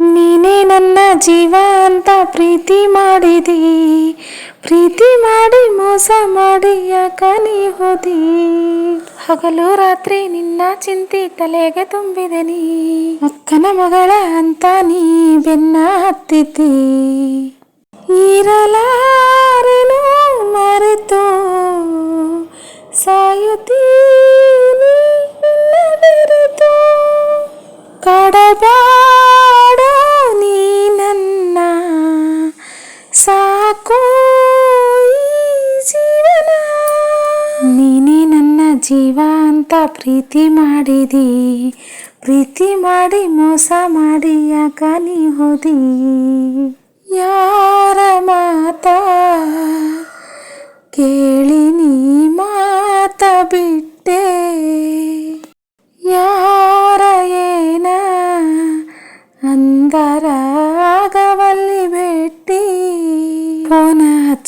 ನೀನೇ ನನ್ನ ಜೀವ ಅಂತ ಪ್ರೀತಿ ಮಾಡಿದಿ. ಪ್ರೀತಿ ಮಾಡಿ ಮೋಸ ಮಾಡಿ ಯಾಕ ನೀ ಹೋದಿ? ಹಗಲು ರಾತ್ರಿ ನಿನ್ನ ಚಿಂತೆ ತಲೆಗೆ ತುಂಬಿದೆ ನೀ. ಅಕ್ಕನ ಮಗಳ ಅಂತ ನೀ ಬೆನ್ನ ಹತ್ತಿದ್ದಿ. ಇರಲಾರೆನು ಜೀವ ಅಂತ ಪ್ರೀತಿ ಮಾಡಿದಿ. ಪ್ರೀತಿ ಮಾಡಿ ಮೋಸ ಮಾಡಿ ಯಾಕ ನೀ ಹೋದಿ. ಯಾರ ಮಾತ ಕೇಳಿ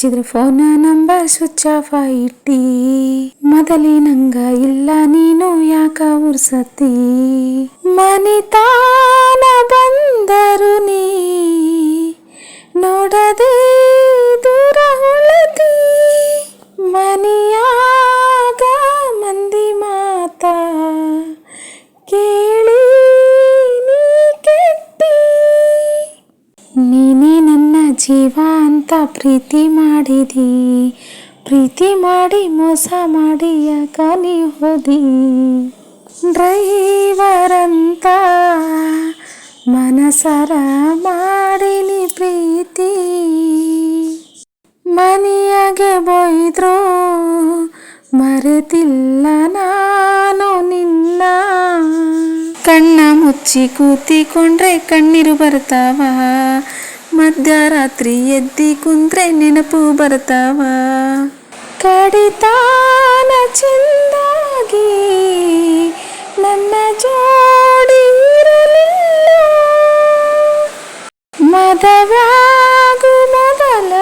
ಹಚ್ಚಿದ್ರೆ ಫೋನ ನಂಬರ್ ಸ್ವಿಚ್ ಆಫ್ ಇಟ್ಟಿ ಮೊದಲಿನಂಗ ಇಲ್ಲ, ನೀನು ಯಾಕ ಉರ್ಸತಿ? ಮನಿತಾನ ಬಂದರು ನೀ, ನೋಡದೆ ದೂರ ಹೊಳತಿ ಮನಿಯಾಗ ಮಂದಿ ಮಾತ ಕೇಳಿ ನೀ ಕೆಟ್ಟಿ. ನೀನೇ ನನ್ನ ಜೀವ ಅಂತ ಪ್ರೀತಿ ಮಾಡಿದಿ. ಪ್ರೀತಿ ಮಾಡಿ ಮೋಸ ಮಾಡಿ ಯಾಕ ನೀ ಹೋದಿ. ಡ್ರೈವರ್ ಅಂತ ಮನಸರ ಮಾಡಿನಿ ಪ್ರೀತಿ. ಮನೆಯಾಗೆ ಬೈದ್ರು ಮರೆತಿಲ್ಲ ನಾನು ನಿನ್ನ. ಕಣ್ಣ ಮುಚ್ಚಿ ಕೂತಿಕೊಂಡ್ರೆ ಕಣ್ಣೀರು ಬರ್ತಾವ. ಮಧ್ಯರಾತ್ರಿ ಎದ್ದಿ ಕುಂತ್ರೆ ನೆನಪು ಬರ್ತಾವ ಕಡಿತಾನ ಚೆಂದಾಗಿ ನನ್ನ ಜೋಡಿ ಇರಲಿಲ್ಲ ಮದವ್ಯಾಗು ಮೊದಲ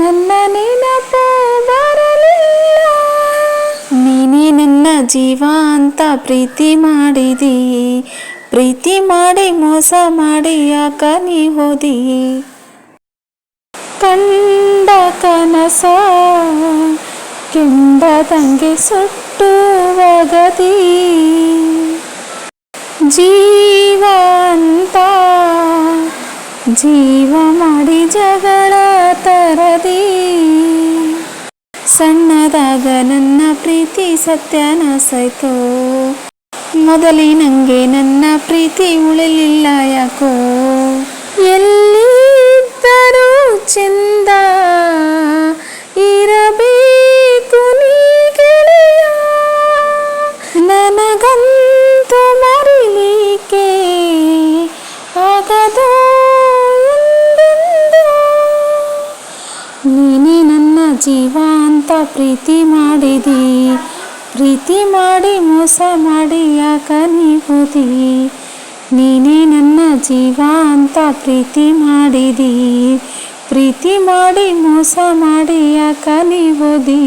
ನನ್ನ ನೆನಪು ಬರಲಿಲ್ಲ ನೀನೇ ನನ್ನ ಜೀವ ಅಂತ ಪ್ರೀತಿ ಮಾಡಿದಿ ಪ್ರೀತಿ ಮಾಡಿ ಮೋಸ ಮಾಡಿ ಯಾಕ ನೀ ಹೋದಿ? ಕಂಡ ಕನಸ ಕೆಂಡದಂಗೆ ಸುಟ್ಟು ಒಗದಿ ಜೀವಂತ ಜೀವ ಮಾಡಿ ಜಗಳ ತರದಿ. ಸಣ್ಣದಾಗ ನನ್ನ ಪ್ರೀತಿ ಸತ್ಯನಾಸಾಯ್ತೋ ಮೊದಲಿನಂಗೆ ನನ್ನ ಪ್ರೀತಿ ಉಳಿಲಿಲ್ಲ ಯಾಕೋ? ಎಲ್ಲಿದ್ದರೂ ಚೆಂದ ಇರಬೇಕು ನೀ ಗೆಳೆಯ. ನನಗಂತೂ ಮರಿಲಿಕ್ಕೆ ಆಗದು. ನೀನೇ ನನ್ನ ಜೀವ ಅಂತ ಪ್ರೀತಿ ಮಾಡಿದಿ. ಪ್ರೀತಿ ಮಾಡಿ ಮೋಸ ಮಾಡಿ ಯಾಕ ನೀ ಹೋದಿ? ನೀನೇ ನನ್ನ ಜೀವ ಅಂತ ಪ್ರೀತಿ ಮಾಡಿದಿ. ಪ್ರೀತಿ ಮಾಡಿ ಮೋಸ ಮಾಡಿ ಯಾಕ ನೀ ಹೋದಿ?